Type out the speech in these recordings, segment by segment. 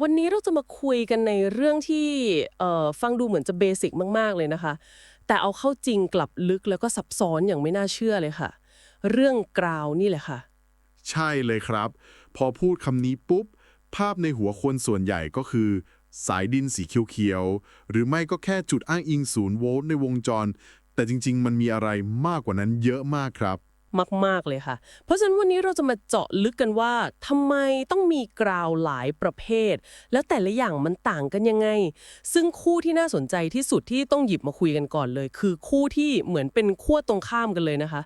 วันนี้เราจะมาคุยกันในเรื่องที่ฟังดูเหมือนจะเบสิกมากๆเลยนะคะ แต่เอาเข้าจริงกลับลึกแล้วก็ซับซ้อนอย่างไม่น่าเชื่อเลยค่ะ เรื่องกราวนี่แหละค่ะ ใช่เลยครับ พอพูดคำนี้ปุ๊บ ภาพในหัวคนส่วนใหญ่ก็คือ สายดินสีเขียวๆ หรือไม่ก็แค่จุดอ้างอิงศูนย์โวลต์ในวงจร แต่จริงๆ มันมีอะไรมากกว่านั้นเยอะมากครับ มาก ๆ เลยค่ะ เพราะฉะนั้นวันนี้เราจะมาเจาะลึกกันว่าทำไมต้องมีกราวหลายประเภท แล้วแต่ละอย่างมันต่างกันยังไง ซึ่งคู่ที่น่าสนใจที่สุดที่ต้องหยิบมาคุยกันก่อนเลย คือคู่ที่เหมือนเป็นขั้วตรงข้ามกันเลยนะคะ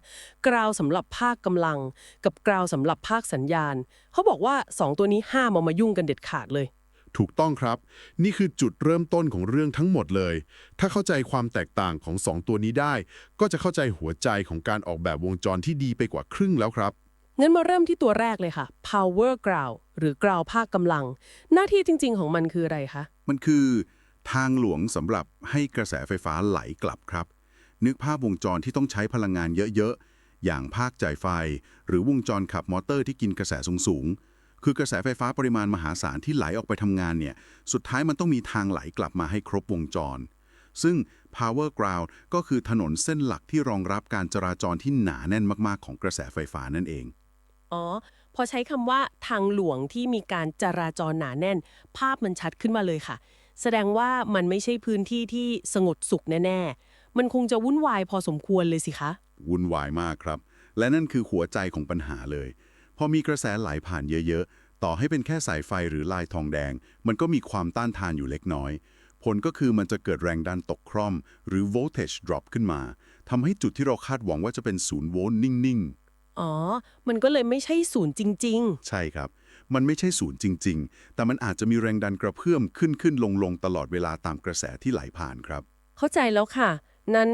กราวสำหรับภาคกำลัง กับกราวสำหรับภาคสัญญาณ เขาบอกว่าสองตัวนี้ห้ามเอามายุ่งกันเด็ดขาดเลย ถูกต้องครับ นี่คือจุดเริ่มต้นของเรื่องทั้งหมดเลย ถ้าเข้าใจความแตกต่างของสองตัวนี้ได้ ก็จะเข้าใจหัวใจของการออกแบบวงจรที่ดีไปกว่าครึ่งแล้วครับ งั้นมาเริ่มที่ตัวแรกเลยค่ะ power ground หรือกราวภาคกำลัง หน้าที่จริง ๆ ของมันคืออะไรคะ มันคือ ทางหลวงสำหรับให้กระแสไฟฟ้าไหลกลับครับ นึกภาพวงจรที่ต้องใช้พลังงานเยอะๆอย่างภาคจ่ายไฟ หรือวงจรขับมอเตอร์ที่กินกระแสสูงๆ คือกระแสไฟฟ้าปริมาณมหาศาลที่ไหลออกไปทำงานเนี่ย สุดท้ายมันต้องมีทางไหลกลับมาให้ครบวงจร ซึ่ง power ground ก็คือถนนเส้นหลักที่รองรับการจราจรที่หนาแน่นมากๆ ของกระแสไฟฟ้านั่นเอง อ๋อ พอใช้คำว่าทางหลวงที่มีการจราจรหนาแน่น ภาพมันชัดขึ้นมาเลยค่ะ แสดงว่ามันไม่ใช่พื้นที่ที่สงบสุขแน่ๆ มันคงจะวุ่นวายพอสมควรเลยสิคะ วุ่นวายมากครับ และนั่นคือหัวใจของปัญหาเลย พอมีกระแสไหลผ่านเยอะๆ ต่อให้เป็นแค่สายไฟหรือลายทองแดง มันก็มีความต้านทานอยู่เล็กน้อย ผลก็คือมันจะเกิดแรงดันตกคร่อม หรือ voltage drop ขึ้นมาทำให้จุดที่เราคาดหวังว่าจะเป็นศูนย์โวลต์นิ่งอ๋อ มันก็เลยไม่ใช่ศูนย์จริง ๆ ใช่ครับ มันไม่ใช่ศูนย์จริง ๆ แต่มันอาจจะมีแรงดันกระเพื่อมขึ้นขึ้นลงลงตลอดเวลาตามกระแสที่ไหลผ่านครับๆเข้าใจแล้วค่ะ นั้น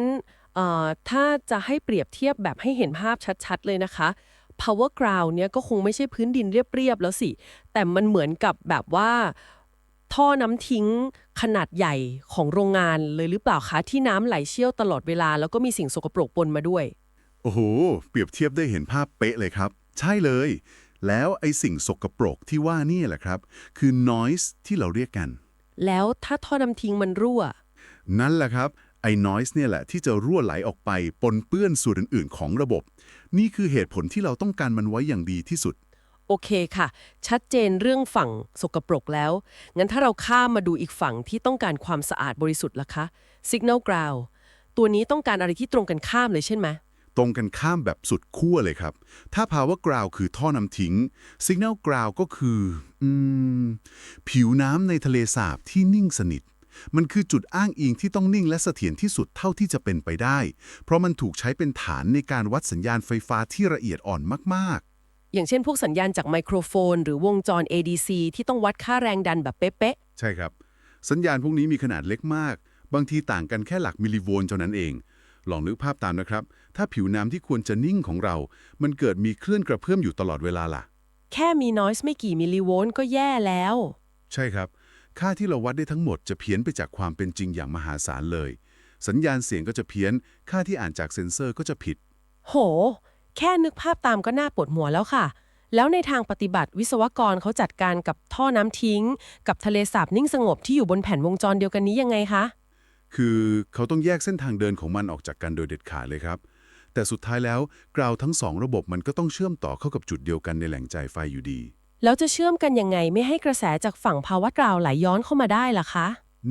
เอ่อถ้าจะให้เปรียบเทียบแบบให้เห็นภาพชัด ๆ เลยนะคะ power ground เนี่ยก็คงไม่ใช่พื้นดินเรียบๆแล้วสิ แต่มันเหมือนกับแบบว่าท่อน้ำทิ้งขนาดใหญ่ของโรงงานเลยหรือเปล่าคะที่น้ำไหลเชี่ยวตลอดเวลา แล้วก็มีสิ่งสกปรกปนมาด้วย โอ้โห เปรียบเทียบได้เห็นภาพเป๊ะเลยครับ ใช่เลย แล้วไอ้สิ่งสกปรกที่ว่านี่แหละครับ คือ noise ที่เราเรียกกัน แล้วถ้าท่อน้ำทิ้งมันรั่ว นั่นแหละครับไอ้ noise เนี่ยแหละที่จะรั่วไหลออกไปปนเปื้อนส่วนอื่นๆ ของระบบ นี่คือเหตุผลที่เราต้องการมันไว้อย่างดีที่สุด โอเคค่ะ ชัดเจนเรื่องฝั่งสกปรกแล้ว งั้นถ้าเราข้ามมาดูอีกฝั่งที่ต้องการความสะอาดบริสุทธิ์ล่ะคะ Signal Ground ตัวนี้ต้องการอะไรที่ตรงกันข้ามเลยใช่ไหมตรงกันข้ามแบบสุดขั้วเลยครับ ถ้า power ground คือท่อนำทิ้ง signal ground ก็คืออืมผิวน้ำในทะเลสาบที่นิ่งสนิท มันคือจุดอ้างอิงที่ต้องนิ่งและเสถียรที่สุดเท่าที่จะเป็นไปได้ เพราะมันถูกใช้เป็นฐานในการวัดสัญญาณไฟฟ้าที่ละเอียดอ่อนมากอย่างเช่น พวกสัญญาณจากไมโครโฟน หรือวงจร ADC ที่ต้องวัดค่าแรงดันแบบเป๊ะๆ ใช่ครับ สัญญาณพวกนี้มีขนาดเล็กมาก บางทีต่างกันแค่หลักมิลลิโวลต์เท่านั้นเอง ลองนึกภาพตามนะครับ ถ้าผิวน้ำที่ควรจะนิ่งของเรา มันเกิดมีคลื่นกระเพื่อมอยู่ตลอดเวลาล่ะๆแค่มี noise ไม่กี่มิลลิโวลต์ก็แย่แล้ว ใช่ครับ ค่าที่เราวัดได้ทั้งหมดจะเพี้ยนไปจากความเป็นจริงอย่างมหาศาลเลย สัญญาณเสียงก็จะเพี้ยน ค่าที่อ่านจากเซ็นเซอร์ก็จะผิด โห แค่นึกภาพตามก็น่าปวดหัวแล้วค่ะ แล้วในทางปฏิบัติวิศวกรเขาจัดการกับท่อน้ำทิ้ง กับทะเลสาบนิ่งสงบที่อยู่บนแผ่นวงจรเดียวกันนี้ยังไงคะ คือเขาต้องแยกเส้นทางเดินของมันออกจากกันโดยเด็ดขาดเลยครับ แต่สุดท้ายแล้วกราวทั้งสองระบบมันก็ต้องเชื่อมต่อเข้ากับจุดเดียวกันในแหล่งจ่ายไฟอยู่ดี แล้วจะเชื่อมกันยังไงไม่ให้กระแสจากฝั่งภาวะกราวไหลย้อนเข้ามาได้ล่ะคะ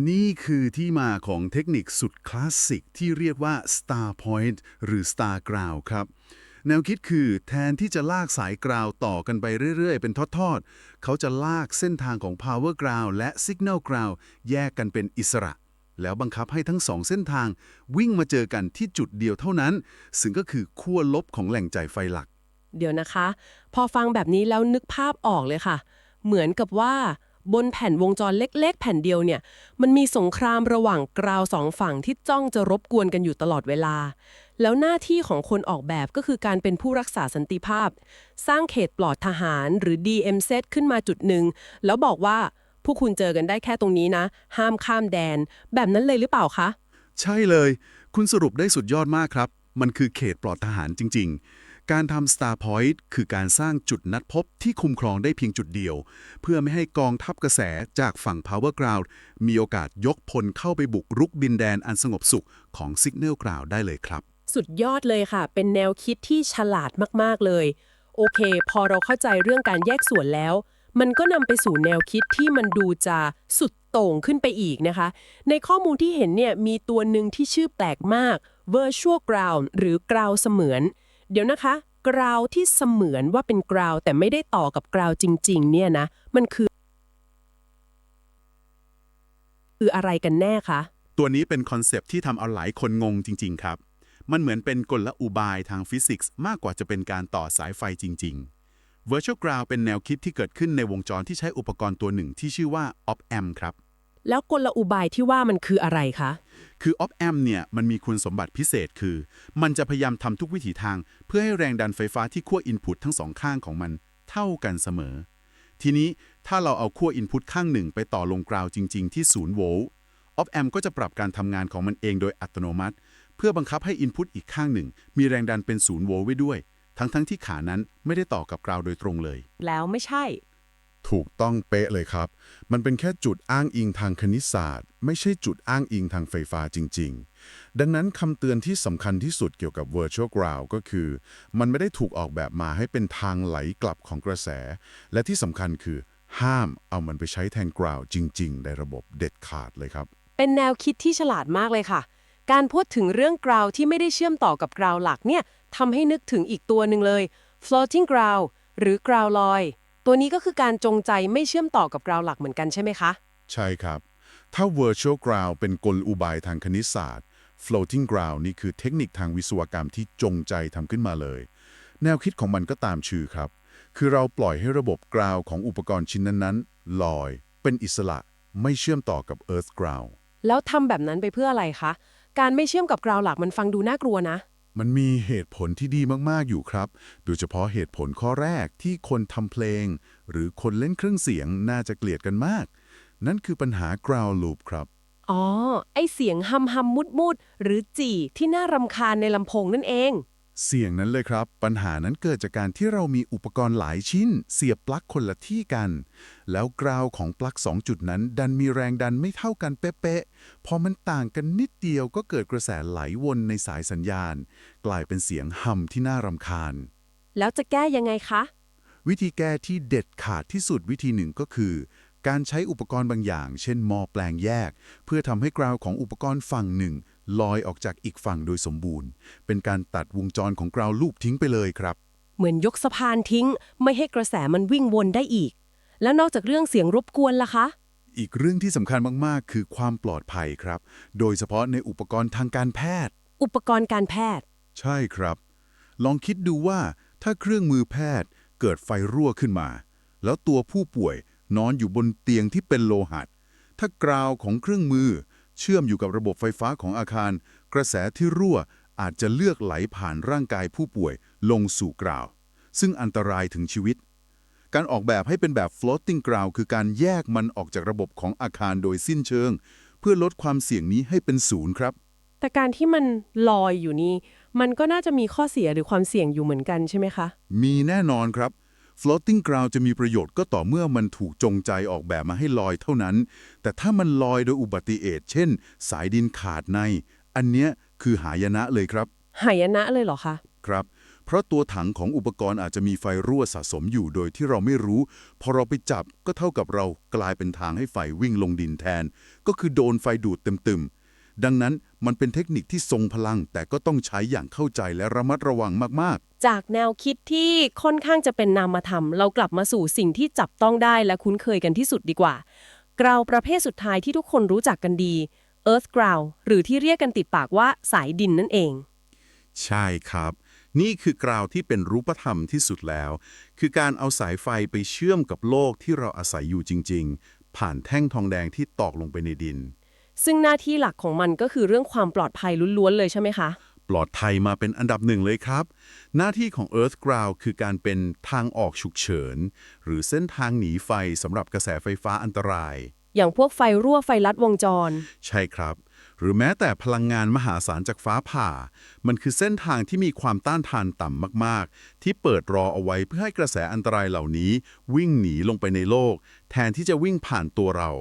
นี่คือที่มาของเทคนิคสุดคลาสสิกที่เรียกว่า Star Point หรือ Star Ground ครับ แนวคิดคือแทนที่จะลากสายกราวต่อกันไปเรื่อย ๆ เป็นทอด ๆ เขาจะลากเส้นทางของ Power Ground และ Signal Ground แยกกันเป็นอิสระ แล้วบังคับให้ทั้งสองเส้นทาง วิ่งมาเจอกันที่จุดเดียวเท่านั้น ซึ่งก็คือขั้วลบของแหล่งจ่ายไฟหลัก เดี๋ยวนะคะ พอฟังแบบนี้แล้วนึกภาพออกเลยค่ะ เหมือนกับว่าบนแผ่นวงจรเล็ก ๆ แผ่นเดียวเนี่ย มันมีสงครามระหว่างกราวสองฝั่งที่จ้องจะรบกวนกันอยู่ตลอดเวลา แล้วหน้าที่ของคนออกแบบก็คือการเป็นผู้รักษาสันติภาพ สร้างเขตปลอดทหารหรือ DMZ ขึ้นมาจุดหนึ่ง แล้วบอกว่าพวกคุณเจอกันได้แค่ตรงนี้นะ ห้ามข้ามแดน แบบนั้นเลยหรือเปล่าคะ ใช่เลย คุณสรุปได้สุดยอดมากครับ มันคือเขตปลอดทหารจริง ๆ การทำ Star Point คือการสร้างจุดนัดพบที่คุมครองได้เพียงจุดเดียว เพื่อไม่ให้กองทัพกระแสจากฝั่ง Power Ground มีโอกาสยกพลเข้าไปบุกรุกดินแดนอันสงบสุขของ Signal Ground ได้เลยครับ สุดยอดเลยค่ะ เป็นแนวคิดที่ฉลาดมาก ๆ เลย โอเค พอเราเข้าใจเรื่องการแยกส่วนแล้ว มันก็นำไปสู่แนวคิดที่มันดูจะสุดโต่งขึ้นไปอีกนะคะ ในข้อมูลที่เห็นเนี่ยมีตัวหนึ่งที่ชื่อแปลกมาก virtual ground หรือกราวเสมือน เดี๋ยวนะคะ กราวที่เสมือนว่าเป็นกราวแต่ไม่ได้ต่อกับกราวจริง ๆ เนี่ยนะ มันคือ คืออะไรกันแน่คะ ตัวนี้เป็นคอนเซปที่ทำเอาหลายคนงงจริง ๆ ครับ มันเหมือนเป็นกลอุบายทางฟิสิกส์มากกว่าจะเป็นการต่อสายไฟจริง ๆ Virtual Ground เป็นแนวคิดที่เกิดขึ้นในวงจรที่ใช้อุปกรณ์ตัวหนึ่งที่ชื่อว่า Op-Amp ครับ แล้วกลอุบายที่ว่ามันคืออะไรคะ คือ Op-Amp เนี่ยมันมีคุณสมบัติพิเศษคือ มันจะพยายามทำทุกวิถีทาง เพื่อให้แรงดันไฟฟ้าที่ขั้วอินพุตทั้งสองข้างของมันเท่ากันเสมอ ทีนี้ถ้าเราเอาขั้วอินพุตข้างหนึ่งไปต่อลงกราวจริง ๆ ที่0โวลต์ Op-Amp ก็จะปรับการทำงานของมันเองโดยอัตโนมัติ เพื่อบังคับให้อินพุตอีกข้างหนึ่ง มีแรงดันเป็น0โวลต์ไว้ด้วย ทั้งๆที่ขานั้นไม่ได้ต่อกับกราวโดยตรงเลย แล้วไม่ใช่ ถูกต้องเป๊ะเลยครับ มันเป็นแค่จุดอ้างอิงทางคณิตศาสตร์ ไม่ใช่จุดอ้างอิงทางไฟฟ้าจริง ๆ ดังนั้นคำเตือนที่สำคัญที่สุดเกี่ยวกับ virtual ground ก็คือ มันไม่ได้ถูกออกแบบมาให้เป็นทางไหลกลับของกระแส และที่สำคัญคือ ห้ามเอามันไปใช้แทน ground จริง ๆ ในระบบเด็ดขาดเลยครับ เป็นแนวคิดที่ฉลาดมากเลยค่ะ การพูดถึงเรื่องกราวที่ไม่ได้เชื่อมต่อกับกราวหลักเนี่ยทำให้นึกถึงอีกตัวหนึ่งเลย floating ground หรือกราวลอย ตัวนี้ก็คือการจงใจไม่เชื่อมต่อกับกราวหลักเหมือนกันใช่ไหมคะ ใช่ครับ ถ้า virtual ground เป็นกลอุบายทางคณิตศาสตร์ floating ground นี่คือเทคนิคทางวิศวกรรมที่จงใจทำขึ้นมาเลย แนวคิดของมันก็ตามชื่อครับ คือเราปล่อยให้ระบบกราวของอุปกรณ์ชิ้นนั้นๆ ลอย เป็นอิสระ ไม่เชื่อมต่อกับ earth ground แล้วทำแบบนั้นไปเพื่ออะไรคะ การไม่เชื่อมกับกราวหลักมันฟังดูน่ากลัวนะ มันมีเหตุผลที่ดีมากๆอยู่ครับ โดยเฉพาะเหตุผลข้อแรกที่คนทำเพลง หรือคนเล่นเครื่องเสียงน่าจะเกลียดกันมาก นั่นคือปัญหา ground loop ครับ อ๋อ ไอเสียงฮัมฮัมมุดมุดหรือจี่ที่น่ารำคาญในลำโพงนั่นเอง เสียงนั้นเลยครับ ปัญหานั้นเกิดจากการที่เรามีอุปกรณ์หลายชิ้น เสียบปลั๊กคนละที่กัน แล้วกราวของปลั๊ก2 จุดนั้น ดันมีแรงดันไม่เท่ากันเป๊ะๆพอมันต่างกันนิดเดียวก็เกิดกระแสไหลวนในสายสัญญาณ กลายเป็นเสียงฮัมที่น่ารำคาญ แล้วจะแก้ยังไงคะ วิธีแก้ที่เด็ดขาดที่สุดวิธีหนึ่งก็คือ การใช้อุปกรณ์บางอย่าง เช่นหมอแปลงแยก เพื่อทำให้กราวของอุปกรณ์ฝั่งหนึ่ง ลอยออกจากอีกฝั่งโดยสมบูรณ์ เป็นการตัดวงจรของกราวลูปทิ้งไปเลยครับ เหมือนยกสะพานทิ้ง ไม่ให้กระแสมันวิ่งวนได้อีก แล้วนอกจากเรื่องเสียงรบกวนล่ะคะ อีกเรื่องที่สำคัญมากๆ คือความปลอดภัยครับ โดยเฉพาะในอุปกรณ์ทางการแพทย์ อุปกรณ์การแพทย์ ใช่ครับ ลองคิดดูว่าถ้าเครื่องมือแพทย์เกิดไฟรั่วขึ้นมา แล้วตัวผู้ป่วยนอนอยู่บนเตียงที่เป็นโลหัสถ้ากราวของเครื่องมือ เชื่อมอยู่กับระบบไฟฟ้าของอาคาร กระแสที่รั่วอาจจะเลือกไหลผ่านร่างกายผู้ป่วยลงสู่กราว ซึ่งอันตรายถึงชีวิต การออกแบบให้เป็นแบบ floating ground คือการแยกมันออกจากระบบของอาคารโดยสิ้นเชิง เพื่อลดความเสี่ยงนี้ให้เป็นศูนย์ครับ แต่การที่มันลอยอยู่นี่ มันก็น่าจะมีข้อเสียหรือความเสี่ยงอยู่เหมือนกันใช่ไหมคะ มีแน่นอนครับ floating ground จะมีประโยชน์ก็ต่อเมื่อมันถูกจงใจออกแบบมาให้ลอยเท่านั้น แต่ถ้ามันลอยโดยอุบัติเหตุเช่น สายดินขาดใน อันเนี้ยคือหายนะเลยครับ หายนะเลยเหรอคะ ครับ เพราะตัวถังของอุปกรณ์อาจจะมีไฟรั่วสะสมอยู่โดยที่เราไม่รู้ พอเราไปจับก็เท่ากับเรากลายเป็นทางให้ไฟวิ่งลงดินแทน ก็คือโดนไฟดูดเต็มๆ ดังนั้นมันเป็นเทคนิคที่ทรงพลัง แต่ก็ต้องใช้อย่างเข้าใจและระมัดระวังมากๆจากแนวคิดที่ค่อนข้างจะเป็นนามธรรม เรากลับมาสู่สิ่งที่จับต้องได้และคุ้นเคยกันที่สุดดีกว่า กราวประเภทสุดท้ายที่ทุกคนรู้จักกันดี Earth Ground หรือที่เรียกกันติดปากว่าสายดินนั่นเองใช่ครับ นี่คือกราวที่เป็นรูปธรรมที่สุดแล้ว คือการเอาสายไฟไปเชื่อมกับโลกที่เราอาศัยอยู่จริง ๆ ผ่านแท่งทองแดงที่ตอกลงไปในดิน ซึ่งหน้าที่หลักของมันก็คือเรื่องความปลอดภัยล้วนๆเลยใช่ไหมคะ ปลอดภัยมาเป็นอันดับหนึ่งเลยครับ หน้าที่ของ Earth Ground คือการเป็นทางออกฉุกเฉิน หรือเส้นทางหนีไฟสำหรับกระแสไฟฟ้าอันตราย อย่างพวกไฟรั่วไฟลัดวงจร ใช่ครับ หรือแม้แต่พลังงานมหาศาลจากฟ้าผ่า มันคือเส้นทางที่มีความต้านทานต่ำมากๆ ที่เปิดรอเอาไว้เพื่อให้กระแสอันตรายเหล่านี้ วิ่งหนีลงไปในโลก แทนที่จะวิ่งผ่านตัวเรา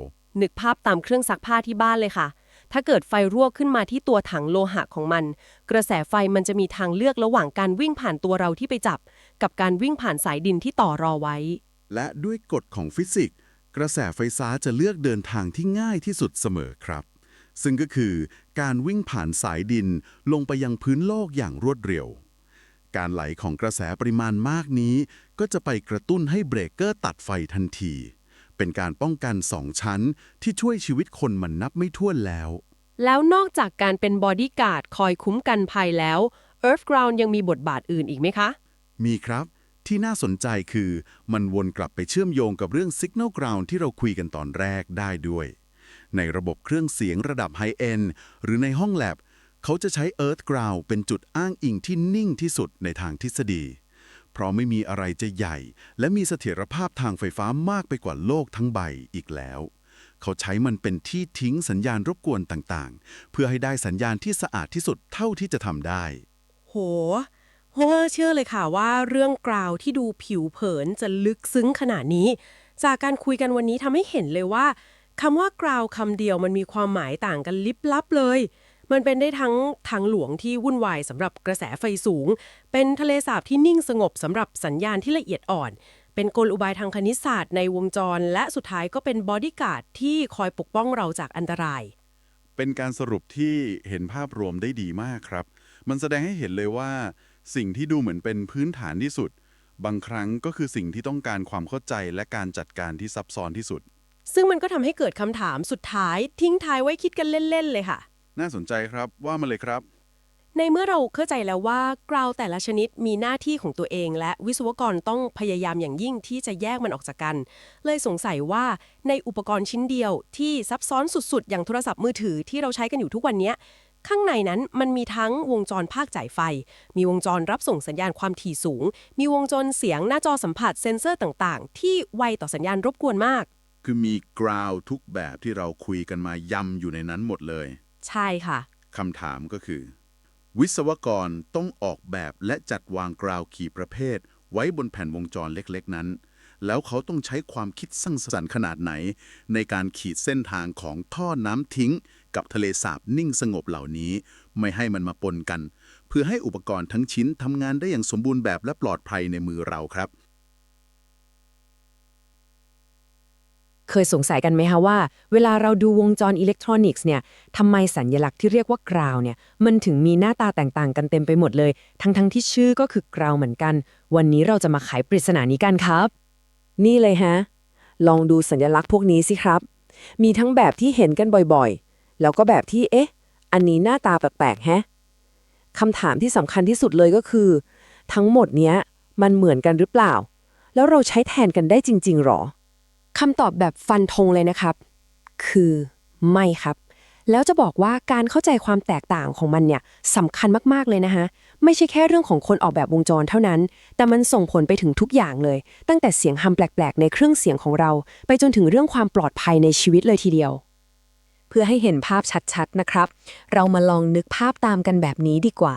นึกภาพตามเครื่องซักผ้าที่บ้านเลยค่ะ ถ้าเกิดไฟรั่วขึ้นมาที่ตัวถังโลหะของมัน กระแสไฟมันจะมีทางเลือกระหว่างการวิ่งผ่านตัวเราที่ไปจับ กับการวิ่งผ่านสายดินที่ต่อรอไว้ และด้วยกฎของฟิสิกส์กระแสไฟฟ้าจะเลือกเดินทางที่ง่ายที่สุดเสมอครับ ซึ่งก็คือการวิ่งผ่านสายดินลงไปยังพื้นโลกอย่างรวดเร็ว การไหลของกระแสปริมาณมากนี้ ก็จะไปกระตุ้นให้เบรกเกอร์ตัดไฟทันที เป็นการป้องกันสองชั้น ที่ช่วยชีวิตคนมันนับไม่ถ้วนแล้ว แล้วนอกจากการเป็นบอดี้การ์ดคอยคุ้มกันภัยแล้ว Earthground ยังมีบทบาทอื่นอีกไหมคะ มีครับ ที่น่าสนใจคือมันวนกลับไปเชื่อมโยงกับเรื่อง Signal Ground ที่เราคุยกันตอนแรกได้ด้วย ในระบบเครื่องเสียงระดับไฮเอนหรือในห้องแลบเขาจะใช้ Earth Ground เป็นจุดอ้างอิงที่นิ่งที่สุดในทางทฤษฎี เพราะไม่มีอะไรจะใหญ่ และมีเสถียรภาพทางไฟฟ้ามากไปกว่าโลกทั้งใบอีกแล้ว เขาใช้มันเป็นที่ทิ้งสัญญาณรบกวนต่างๆ เพื่อให้ได้สัญญาณที่สะอาดที่สุดเท่าที่จะทำได้ โหโหเชื่อเลยค่ะว่าเรื่องกราวที่ดูผิวเผินจะลึกซึ้งขนาดนี้ จากการคุยกันวันนี้ทำให้เห็นเลยว่าคำว่ากราวคำเดียวมันมีความหมายต่างกันลิบลับเลย มันเป็นได้ทั้งทางหลวงที่วุ่นวายสำหรับกระแสไฟสูง เป็นทะเลสาบที่นิ่งสงบสำหรับสัญญาณที่ละเอียดอ่อน เป็นกลอุบายทางคณิตศาสตร์ในวงจร และสุดท้ายก็เป็นบอดี้การ์ดที่คอยปกป้องเราจากอันตราย เป็นการสรุปที่เห็นภาพรวมได้ดีมากครับ มันแสดงให้เห็นเลยว่า สิ่งที่ดูเหมือนเป็นพื้นฐานที่สุด บางครั้งก็คือสิ่งที่ต้องการความเข้าใจและการจัดการที่ซับซ้อนที่สุด ซึ่งมันก็ทำให้เกิดคำถามสุดท้ายทิ้งท้ายไว้คิดกันเล่นๆเลยค่ะ น่าสนใจครับว่ามาเลยครับ ในเมื่อเราเข้าใจแล้วว่ากราวแต่ละชนิดมีหน้าที่ของตัวเอง และวิศวกรต้องพยายามอย่างยิ่งที่จะแยกมันออกจากกัน เลยสงสัยว่าในอุปกรณ์ชิ้นเดียวที่ซับซ้อนสุดๆ อย่างโทรศัพท์มือถือที่เราใช้กันอยู่ทุกวันเนี้ยข้างในนั้นมันมีทั้งวงจรภาคจ่ายไฟ มีวงจรรับส่งสัญญาณความถี่สูง มีวงจรเสียงหน้าจอสัมผัสเซ็นเซอร์ต่างๆ ที่ไวต่อสัญญาณรบกวนมาก คือมีกราวทุกแบบที่เราคุยกันมายำอยู่ในนั้นหมดเลย ใช่ค่ะ คำถามก็คือ วิศวกรต้องออกแบบและจัดวางกราวขี่ประเภท ไว้บนแผ่นวงจรเล็กๆนั้น แล้วเขาต้องใช้ความคิดสร้างสรรค์ขนาดไหน ในการขีดเส้นทางของท่อน้ำทิ้ง กับทะเลสาบนิ่งสงบเหล่านี้ ไม่ให้มันมาปนกัน เพื่อให้อุปกรณ์ทั้งชิ้นทำงานได้อย่างสมบูรณ์แบบและปลอดภัยในมือเราครับ เคยสงสัยกันไหมคะว่า เวลาเราดูวงจรอิเล็กทรอนิกส์เนี่ยทำไมสัญญลักษณ์ที่เรียกว่ากราวเนี่ยมันถึงมีหน้าตาแตกต่างกันเต็มไปหมดเลย ทั้งๆทที่ชื่อก็คือกราวเหมือนกัน วันนี้เราจะมาไขปริศนานี้กันครับ นี่เลยฮะ ลองดูสัญลักษณ์พวกนี้สิครับ มีทั้งแบบที่เห็นกันบ่อยๆ แล้วก็แบบที่เอ๊ะ อันนี้หน้าตาแปลกๆแฮะคำถามที่สำคัญที่สุดเลยก็คือ ทั้งหมดเนี้ยมันเหมือนกันหรือเปล่า แล้วเราใช้แทนกันได้จริงๆหรอ คำตอบแบบฟันธงเลยนะครับ คือไม่ครับ แล้วจะบอกว่าการเข้าใจความแตกต่างของมันเนี่ยสำคัญมากๆเลยนะคะไม่ใช่แค่เรื่องของคนออกแบบวงจรเท่านั้น แต่มันส่งผลไปถึงทุกอย่างเลย ตั้งแต่เสียงฮัมแปลกๆ ในเครื่องเสียงของเรา ไปจนถึงเรื่องความปลอดภัยในชีวิตเลยทีเดียว เพื่อให้เห็นภาพชัดๆนะครับ เรามาลองนึกภาพตามกันแบบนี้ดีกว่า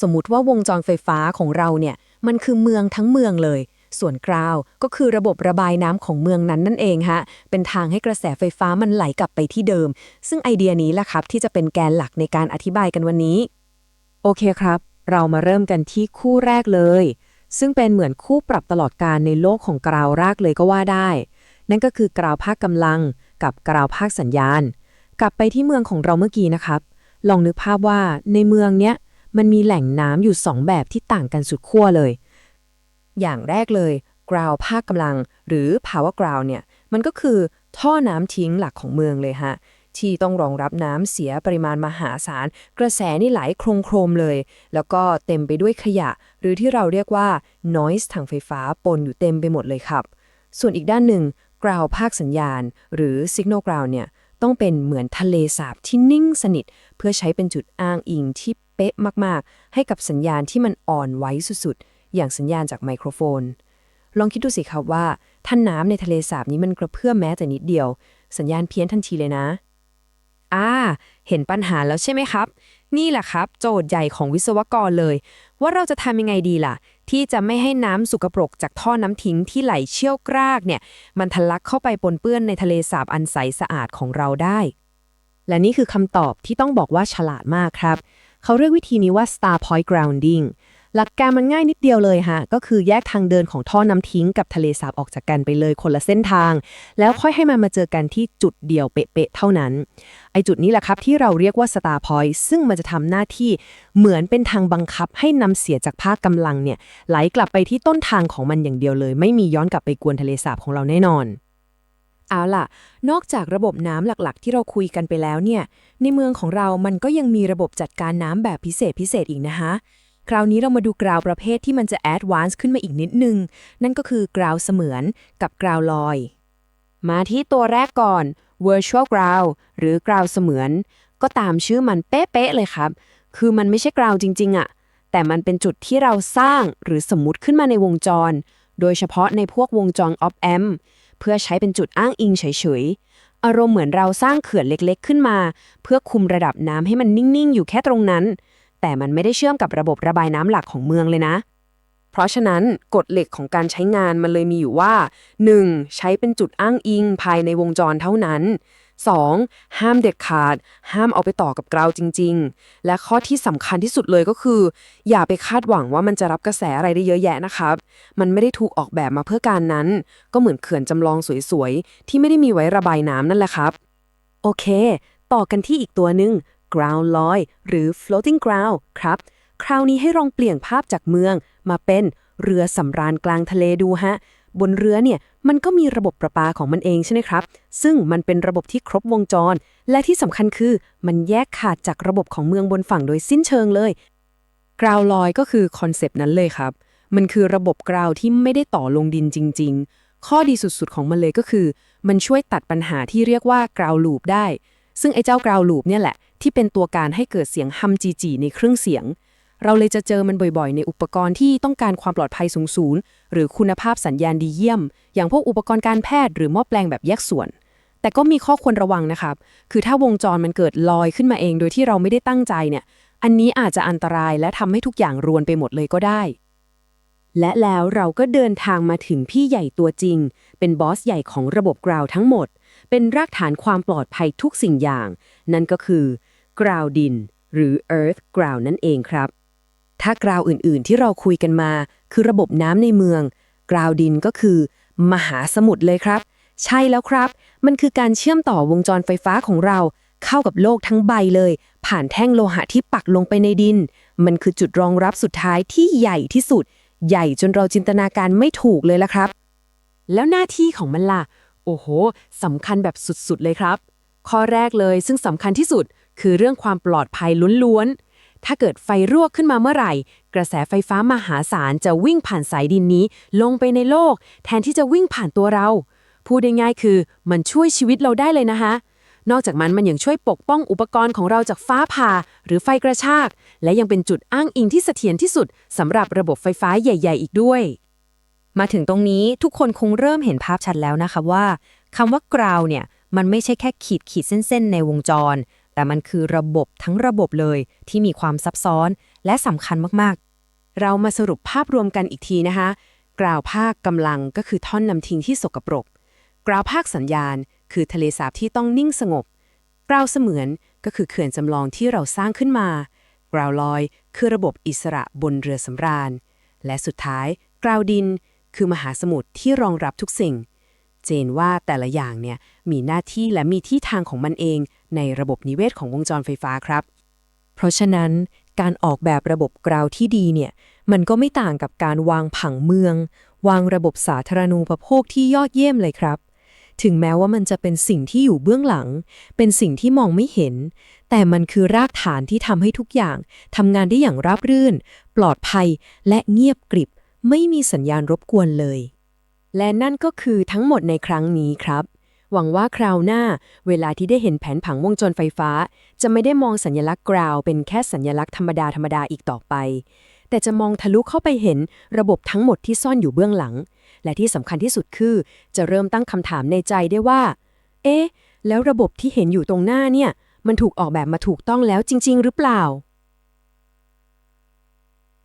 สมมุติว่าวงจรไฟฟ้าของเราเนี่ย มันคือเมืองทั้งเมืองเลย ส่วนกราวก็คือระบบระบายน้ำของเมืองนั้นนั่นเองฮะ เป็นทางให้กระแสไฟฟ้ามันไหลกลับไปที่เดิม ซึ่งไอเดียนี้แหละครับที่จะเป็นแกนหลักในการอธิบายกันวันนี้ โอเคครับ เรามาเริ่มกันที่คู่แรกเลย ซึ่งเป็นเหมือนคู่ปรับตลอดการในโลกของกราวรากเลยก็ว่าได้ นั่นก็คือกราวภาคกำลัง กับกราวภาคสัญญาณ กลับไปที่เมืองของเราเมื่อกี้นะครับ ลองนึกภาพว่าในเมืองเนี้ยมันมีแหล่งน้ำอยู่สองแบบที่ต่างกันสุดขั้วเลย อย่างแรกเลย ground ภาคกำลัง หรือ power ground เนี่ย มันก็คือท่อน้ำทิ้งหลักของเมืองเลยฮะ ที่ต้องรองรับน้ำเสียปริมาณมหาศาล กระแสนี่ไหลโครมโครมเลย แล้วก็เต็มไปด้วยขยะ หรือที่เราเรียกว่า noise ทางไฟฟ้าปนอยู่เต็มไปหมดเลยครับ ส่วนอีกด้านหนึ่ง ground ภาคสัญญาณ หรือ signal ground เนี่ยต้องเป็นเหมือนทะเลสาบที่นิ่งสนิท เพื่อใช้เป็นจุดอ้างอิงที่เป๊ะมาก ๆ ให้กับสัญญาณที่มันอ่อนไหวสุดๆ อย่างสัญญาณจากไมโครโฟน ลองคิดดูสิครับว่าถ้าน้ำในทะเลสาบนี้มันกระเพื่อมแม้แต่นิดเดียว สัญญาณเพี้ยนทันทีเลยนะอ่าเห็นปัญหาแล้วใช่ไหมครับ นี่แหละครับ โจทย์ใหญ่ของวิศวกรเลย ว่าเราจะทำยังไงดีล่ะ ที่จะไม่ให้น้ำสุกปรกจากท่อน้ำทิ้งที่ไหลเชี่ยวกรากเนี่ย มันทะลักเข้าไปปนเปื้อนในทะเลสาบอันใสสะอาดของเราได้ และนี่คือคำตอบที่ต้องบอกว่าฉลาดมากครับ เขาเรียกวิธีนี้ว่า star point grounding หลักการมันง่ายนิดเดียวเลยฮะ ก็คือแยกทางเดินของท่อน้ำทิ้งกับทะเลสาบออกจากกันไปเลยคนละเส้นทาง แล้วค่อยให้มันมาเจอกันที่จุดเดียวเป๊ะๆเท่านั้น ไอจุดนี้แหละครับที่เราเรียกว่า star point ซึ่งมันจะทำหน้าที่เหมือนเป็นทางบังคับให้นำเสียจากภาคกำลังเนี่ยไหลกลับไปที่ต้นทางของมันอย่างเดียวเลย ไม่มีย้อนกลับไปกวนทะเลสาบของเราแน่นอนเอาล่ะ นอกจากระบบน้ำหลักๆ ที่เราคุยกันไปแล้วเนี่ย ในเมืองของเรามันก็ยังมีระบบจัดการน้ำแบบพิเศษพิเศษอีกนะคะ ราวนี้เรามาดูกราวประเภทที่มันจะแอดวานซ์ขึ้นมาอีกนิดนึง นั่นก็คือกราวเสมือนกับกราวลอย มาที่ตัวแรกก่อน virtual ground หรือกราวเสมือน ก็ตามชื่อมันเป๊ะๆเลยครับ คือมันไม่ใช่กราวจริงๆอะแต่มันเป็นจุดที่เราสร้างหรือสมมุติขึ้นมาในวงจร โดยเฉพาะในพวกวงจร op amp เพื่อใช้เป็นจุดอ้างอิงเฉยๆ อารมณ์เหมือนเราสร้างเขื่อนเล็กๆ ขึ้นมา เพื่อคุมระดับน้ำให้มันนิ่งๆ อยู่แค่ตรงนั้น แต่มันไม่ได้เชื่อมกับระบบระบายน้ำหลักของเมืองเลยนะ เพราะฉะนั้นกฎเหล็กของการใช้งานมันเลยมีอยู่ว่า 1. ใช้เป็นจุดอ้างอิงภายในวงจรเท่านั้น 2. ห้ามเด็ดขาด ห้ามเอาไปต่อกับกราวจริง ๆ และข้อที่สำคัญที่สุดเลยก็คือ อย่าไปคาดหวังว่ามันจะรับกระแสอะไรได้เยอะแยะนะครับ มันไม่ได้ถูกออกแบบมาเพื่อการนั้น ก็เหมือนเขื่อนจำลองสวยๆ ที่ไม่ได้มีไว้ระบายน้ำนั่นแหละครับ โอเค ต่อกันที่อีกตัวหนึ่ง ground ลอย หรือ floating ground ครับ คราวนี้ให้ลองเปลี่ยนภาพจากเมือง มาเป็นเรือสำราญกลางทะเลดูฮะ บนเรือเนี่ยมันก็มีระบบประปาของมันเองใช่ไหมครับ ซึ่งมันเป็นระบบที่ครบวงจร และที่สำคัญคือมันแยกขาดจากระบบของเมืองบนฝั่งโดยสิ้นเชิงเลยกราวลอยก็คือคอนเซปต์นั้นเลยครับ มันคือระบบกราวที่ไม่ได้ต่อลงดินจริง ๆ ข้อดีสุดๆของมันเลยก็คือ มันช่วยตัดปัญหาที่เรียกว่ากราวลูปได้ ซึ่งไอ้เจ้ากราวลูปเนี่ยแหละ ที่เป็นตัวการให้เกิดเสียงฮัมจีจีในเครื่องเสียง เราเลยจะเจอมันบ่อยๆ ในอุปกรณ์ที่ต้องการความปลอดภัยสูงๆหรือคุณภาพสัญญาณดีเยี่ยม อย่างพวกอุปกรณ์การแพทย์หรือหม้อแปลงแบบแยกส่วน แต่ก็มีข้อควรระวังนะครับ คือถ้าวงจรมันเกิดลอยขึ้นมาเองโดยที่เราไม่ได้ตั้งใจเนี่ย อันนี้อาจจะอันตรายและทำให้ทุกอย่างรวนไปหมดเลยก็ได้และแล้วเราก็เดินทางมาถึงพี่ใหญ่ตัวจริง เป็นบอสใหญ่ของระบบกราวทั้งหมด เป็นรากฐานความปลอดภัยทุกสิ่งอย่าง นั่นก็คือ กราวดิน หรือ earth ground นั่นเองครับ ถ้ากราวอื่นๆ ที่เราคุยกันมา คือระบบน้ำในเมือง กราวดินก็คือ มหาสมุทรเลยครับ ใช่แล้วครับ มันคือการเชื่อมต่อวงจรไฟฟ้าของเรา เข้ากับโลกทั้งใบเลย ผ่านแท่งโลหะที่ปักลงไปในดิน มันคือจุดรองรับสุดท้ายที่ใหญ่ที่สุด ใหญ่จนเราจินตนาการไม่ถูกเลยละครับ แล้วหน้าที่ของมันล่ะ โอ้โหสำคัญแบบสุดๆเลยครับ ข้อแรกเลยซึ่งสำคัญที่สุด คือเรื่องความปลอดภัยล้วนๆ ถ้าเกิดไฟรั่วขึ้นมาเมื่อไหร่ กระแสไฟฟ้ามหาศาลจะวิ่งผ่านสายดินนี้ ลงไปในโลก แทนที่จะวิ่งผ่านตัวเรา พูดง่ายๆคือมันช่วยชีวิตเราได้เลยนะคะนอกจากมันมันยังช่วยปกป้องอุปกรณ์ของเราจากฟ้าผ่า หรือไฟกระชาก และยังเป็นจุดอ้างอิงที่เสถียรที่สุดสำหรับระบบไฟฟ้าใหญ่ ๆ อีกด้วย มาถึงตรงนี้ทุกคนคงเริ่มเห็นภาพชัดแล้วนะคะว่าคำว่ากราวเนี่ย มันไม่ใช่แค่ขีดขีดเส้น ๆ ในวงจร แต่มันคือระบบทั้งระบบเลยที่มีความซับซ้อนและสำคัญมากๆ เรามาสรุปภาพรวมกันอีกทีนะคะกราวภาคกำลังก็คือท่อนนำทิ้งที่สกปรกกราวภาคสัญญาณ คือทะเลสาบที่ต้องนิ่งสงบกราวเสมือนก็คือเขื่อนจำลองที่เราสร้างขึ้นมากราวลอยคือระบบอิสระบนเรือสำราญ และสุดท้ายกราวดิน คือมหาสมุทรที่รองรับทุกสิ่ง เจนว่าแต่ละอย่างเนี่ยมีหน้าที่และมีที่ทางของมันเองในระบบนิเวศของวงจรไฟฟ้าครับ เพราะฉะนั้นการออกแบบระบบกราวที่ดีเนี่ยมันก็ไม่ต่างกับการวางผังเมือง วางระบบสาธารณูปโภคที่ยอดเยี่ยมเลยครับ ถึงแม้ว่ามันจะเป็นสิ่งที่อยู่เบื้องหลัง เป็นสิ่งที่มองไม่เห็น แต่มันคือรากฐานที่ทำให้ทุกอย่างทำงานได้อย่างราบรื่น ปลอดภัยและเงียบกริบ ไม่มีสัญญาณรบกวนเลย และนั่นก็คือทั้งหมดในครั้งนี้ครับ หวังว่าคราวหน้า เวลาที่ได้เห็นแผนผังวงจรไฟฟ้า จะไม่ได้มองสัญลักษณ์กราว เป็นแค่สัญลักษณ์ธรรมดาธรรมดาอีกต่อไป แต่จะมองทะลุเข้าไปเห็นระบบทั้งหมดที่ซ่อนอยู่เบื้องหลัง และที่สำคัญที่สุดคือ จะเริ่มตั้งคำถามในใจได้ว่า เอ๊ะ แล้วระบบที่เห็นอยู่ตรงหน้าเนี่ย มันถูกออกแบบมาถูกต้องแล้วจริง ๆ หรือเปล่า